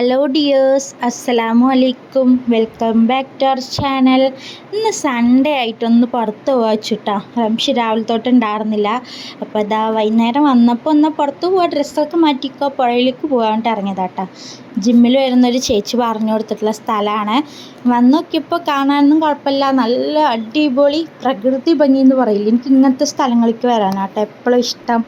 Hello dears അസ്സലാമു അലൈക്കും welcome back to our channel ഇന്ന് സൺഡേ ആയിട്ടൊന്ന് പുറത്ത് പോവാച്ചിട്ടാ. റംഷി രാവിലെ തൊട്ട് ഉണ്ടായിരുന്നില്ല അപ്പോൾ അതാ വൈകുന്നേരം വന്നപ്പോൾ ഒന്ന് പുറത്ത് പോവാ. ഡ്രസ്സൊക്കെ മാറ്റിക്കോ. പുഴയിലേക്ക് പോകാനായിട്ട് ഇറങ്ങിയതാട്ടാ. ജിമ്മിൽ വരുന്നൊരു ചേച്ചി പറഞ്ഞു കൊടുത്തിട്ടുള്ള സ്ഥലമാണ്. വന്ന് നോക്കിയപ്പോൾ കാണാനൊന്നും കുഴപ്പമില്ല. നല്ല അടിപൊളി പ്രകൃതി ഭംഗി എന്ന് പറയില്ല? എനിക്ക് ഇങ്ങനത്തെ സ്ഥലങ്ങളിലേക്ക് വരാനാട്ടോ എപ്പോഴും ഇഷ്ടം.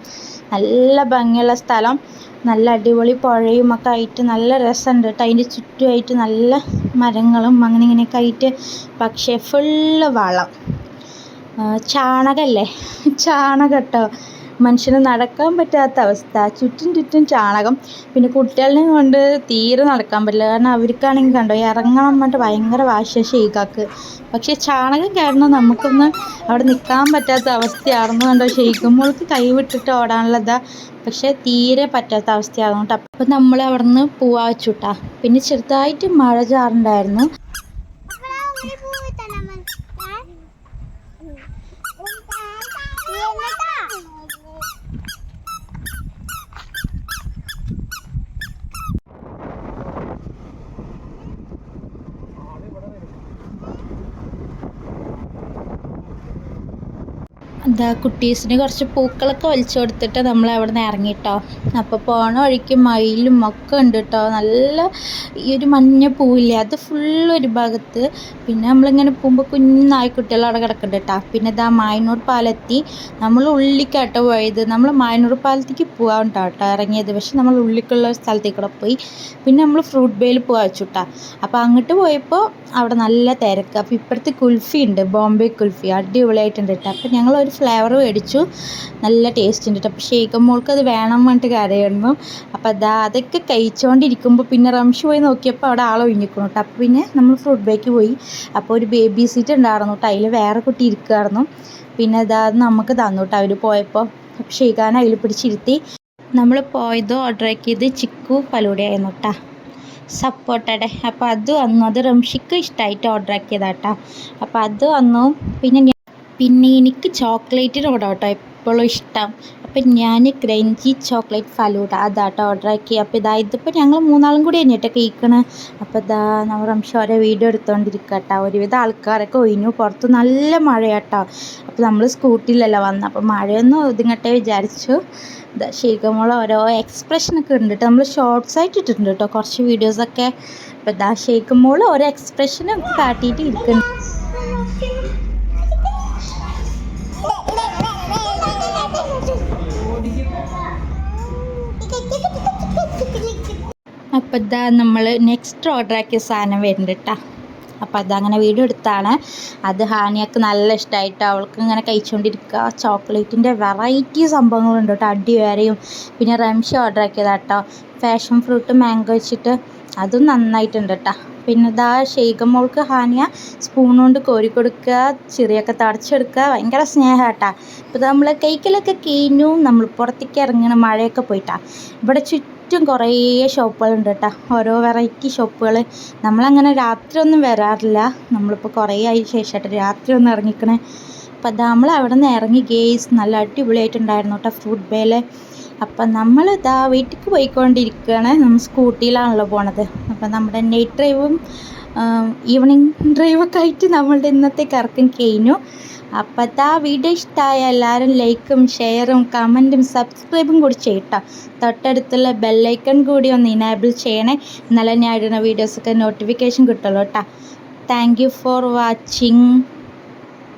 നല്ല ഭംഗിയുള്ള സ്ഥലം. നല്ല അടിപൊളി പുഴയും ഒക്കെ ആയിട്ട് നല്ല രസമുണ്ട് കേട്ടോ. അതിന്റെ ചുറ്റുമായിട്ട് നല്ല മരങ്ങളും അങ്ങനെ ഇങ്ങനെയൊക്കെ ആയിട്ട്. പക്ഷേ ഫുള്ള് വളം. ചാണകമല്ലേ ചാണകം കേട്ടോ. മനുഷ്യന് നടക്കാൻ പറ്റാത്ത അവസ്ഥ. ചുറ്റും ചുറ്റും ചാണകം. പിന്നെ കുട്ടികളെയും കൊണ്ട് തീരെ നടക്കാൻ പറ്റില്ല. കാരണം അവർക്കാണെങ്കിൽ കണ്ടോ ഇറങ്ങണം എന്നിട്ട് ഭയങ്കര വാശ ഷെയ്ഖാക്ക്. പക്ഷേ ചാണകം കാരണം നമുക്കൊന്ന് അവിടെ നിൽക്കാൻ പറ്റാത്ത അവസ്ഥയാണെന്ന് കണ്ടോ ഷെയ്ഖുമ്പോൾക്ക് കൈവിട്ടിട്ട് ഓടാനുള്ളതാ പക്ഷേ തീരെ പറ്റാത്ത അവസ്ഥയാകും കേട്ടോ. അപ്പം നമ്മൾ അവിടെ നിന്ന് പോവാ വെച്ചുട്ടാ പിന്നെ ചെറുതായിട്ട് മഴ ചാറുണ്ടായിരുന്നു. എന്താ കുട്ടീസിന് കുറച്ച് പൂക്കളൊക്കെ വലിച്ചു കൊടുത്തിട്ട് നമ്മൾ അവിടെ നിന്ന് ഇറങ്ങിട്ടോ. അപ്പോൾ പോണ വഴിക്ക് മയിലും ഒക്കെ ഉണ്ട് കേട്ടോ നല്ല ഈ ഒരു മഞ്ഞ പൂവില്ലേ അത് ഫുള്ള് ഒരു ഭാഗത്ത്. പിന്നെ നമ്മളിങ്ങനെ പോകുമ്പോൾ കുഞ്ഞു നായ്ക്കുട്ടികൾ അവിടെ കിടക്കുന്നുണ്ട് കേട്ടോ പിന്നെ ഇതാ മായനൂർ പാലെത്തി നമ്മൾ ഉള്ളിക്കാട്ടോ പോയത്. നമ്മൾ മായനൂർ പാലത്തേക്ക് പോകാൻ കേട്ടോ ഇറങ്ങിയത്. പക്ഷെ നമ്മൾ ഉള്ളിക്കുള്ള സ്ഥലത്തേക്ക് കൂടെ പോയി. പിന്നെ നമ്മൾ ഫ്രൂട്ട് ബേയിൽ പോകാൻ കേട്ടോ അപ്പോൾ അങ്ങോട്ട് പോയപ്പോൾ അവിടെ നല്ല തിരക്ക്. അപ്പോൾ ഇപ്പുറത്ത് കുൽഫി ഉണ്ട് ബോംബെ കുൽഫി. അടിപൊളിയായിട്ടുണ്ട് കേട്ടോ അപ്പോൾ ഞങ്ങൾ ഒരു ഫ്ലേവർ മേടിച്ചു. നല്ല ടേസ്റ്റ് ഉണ്ട് അപ്പോൾ ഷേഖം മോൾക്ക് അത് വേണം പറഞ്ഞിട്ട് കരയായിരുന്നു. അപ്പോൾ അതാ അതൊക്കെ കഴിച്ചുകൊണ്ടിരിക്കുമ്പോൾ പിന്നെ റംഷ് പോയി നോക്കിയപ്പോൾ അവിടെ ആൾ ഒഴിഞ്ഞിരിക്കണം കേട്ടോ അപ്പോൾ പിന്നെ നമ്മൾ ഫുഡ് ബേക്ക് പോയി. അപ്പോൾ ഒരു ബേബി സീറ്റ് ഉണ്ടായിരുന്നു കേട്ടോ അതിൽ വേറെ കുട്ടി ഇരിക്കുമായിരുന്നു പിന്നെ അതാ നമുക്ക് തന്നു കേട്ടോ അവർ പോയപ്പോൾ ഷെയ്ഖാൻ അതിൽ പിടിച്ചിരുത്തി. നമ്മൾ പോയത് ഓർഡർ ആക്കിയത് ചിക്കു ഫലൂടയായിരുന്നു കേട്ടോ സപ്പോർട്ടയുടെ അപ്പോൾ അത് വന്നു. അത് റംഷിക്ക് ഇഷ്ടമായിട്ട് ഓർഡർ ആക്കിയതാട്ടോ അപ്പോൾ അത് വന്നു. പിന്നെ പിന്നെ എനിക്ക് ചോക്ലേറ്റിനോട് കേട്ടോ എപ്പോഴും ഇഷ്ടം. അപ്പം ഞാൻ ക്രഞ്ചി ചോക്ലേറ്റ് ഫലൂഡ അതാട്ടോ ഓർഡർ ആക്കി അപ്പോൾ ഇതാ ഇതിപ്പോൾ ഞങ്ങൾ മൂന്നാളും കൂടി തന്നെയാട്ടോ കേൾക്കണ് അപ്പോൾ ഇതാ നമ്മൾ റംഷ ഓരോ വീഡിയോ എടുത്തുകൊണ്ടിരിക്കുക കേട്ടോ ഒരുവിധം ആൾക്കാരൊക്കെ ഒഴിഞ്ഞു. പുറത്ത് നല്ല മഴയാട്ടോ. അപ്പോൾ നമ്മൾ സ്കൂട്ടിയിലല്ല വന്നത് അപ്പോൾ മഴയൊന്നും ഒതുങ്ങട്ടെ വിചാരിച്ചു. ഷെയ്ഖമോൾ ഓരോ എക്സ്പ്രഷനൊക്കെ ഉണ്ട് കേട്ടോ. നമ്മൾ ഷോർട്സ് ആയിട്ട് ഇട്ടിട്ടുണ്ട് കേട്ടോ. കുറച്ച് വീഡിയോസൊക്കെ അപ്പോൾ ഇതാ ഷെയ്ഖമോൾ ഓരോ എക്സ്പ്രഷനും കാട്ടിയിട്ട് ഇരിക്കുന്നുണ്ട് അപ്പോൾ ഇതാ നമ്മൾ നെക്സ്റ്റ് ഓർഡർ ആക്കിയ സാധനം വരുന്നുണ്ട് കേട്ടോ അപ്പം അതങ്ങനെ വീഡിയോ എടുത്താണ്. അത് ഹാനിയക്ക് നല്ല ഇഷ്ടമായിട്ട് അവൾക്ക് ഇങ്ങനെ കഴിച്ചുകൊണ്ടിരിക്കുക ചോക്ലേറ്റിന്റെ വെറൈറ്റി സംഭവങ്ങളുണ്ട് കേട്ടോ അടി വേറെയും പിന്നെ റംഷി ഓർഡർ ആക്കിയതാട്ടോ. ഫാഷൻ ഫ്രൂട്ട് മാംഗോ വെച്ചിട്ട് അതും നന്നായിട്ടുണ്ട് കേട്ടോ പിന്നെ ദാ ഷെയ്ഖ മോൾക്ക് ഹാനിയ സ്പൂൺ കൊണ്ട് കോരി കൊടുക്കുക ചെറിയൊക്കെ തടച്ചെടുക്കുക. ഭയങ്കര സ്നേഹം കേട്ടാ ഇപ്പോൾ നമ്മൾ കൈക്കലൊക്കെ കീഞ്ഞു നമ്മൾ പുറത്തേക്ക് ഇറങ്ങണം. മഴയൊക്കെ പോയിട്ടാ. ഇവിടെ ചുറ്റും കുറേ ഷോപ്പുകളുണ്ട് കേട്ടോ. ഓരോ വെറൈറ്റി ഷോപ്പുകൾ നമ്മളങ്ങനെ രാത്രി ഒന്നും വരാറില്ല. നമ്മളിപ്പോൾ കുറേ ആയി ശേഷമായിട്ട് രാത്രി ഒന്നും ഇറങ്ങിക്കണേ. അപ്പോൾ അത് നമ്മൾ അവിടെ നിന്ന് ഇറങ്ങി ഗേസ് നല്ല അടിപൊളിയായിട്ടുണ്ടായിരുന്നു കേട്ടോ ഫ്രൂട്ട് ബേയിൽ അപ്പം നമ്മൾ ഇതാ വീട്ടിലേക്ക് പോയിക്കൊണ്ടിരിക്കുകയാണ് നമ്മൾ സ്കൂട്ടിയിലാണല്ലോ പോണത്. അപ്പം നമ്മുടെ നൈറ്റ് ഡ്രൈവും ഈവനിങ് ഡ്രൈവൊക്കെ ആയിട്ട് നമ്മളുടെ ഇന്നത്തെ കറക്കം കഴിഞ്ഞു. അപ്പം ആ വീഡിയോ ഇഷ്ടമായ എല്ലാവരും ലൈക്കും ഷെയറും കമന്റും സബ്സ്ക്രൈബും കൂടി ചെയ്യട്ടോ. തൊട്ടടുത്തുള്ള ബെല്ലൈക്കൺ കൂടി ഒന്ന് ഇനേബിൾ ചെയ്യണേ. എന്നാലേ ഞാൻ ഇടുന്ന വീഡിയോസൊക്കെ നോട്ടിഫിക്കേഷൻ കിട്ടുള്ളൂ കേട്ടോ. Thank you for watching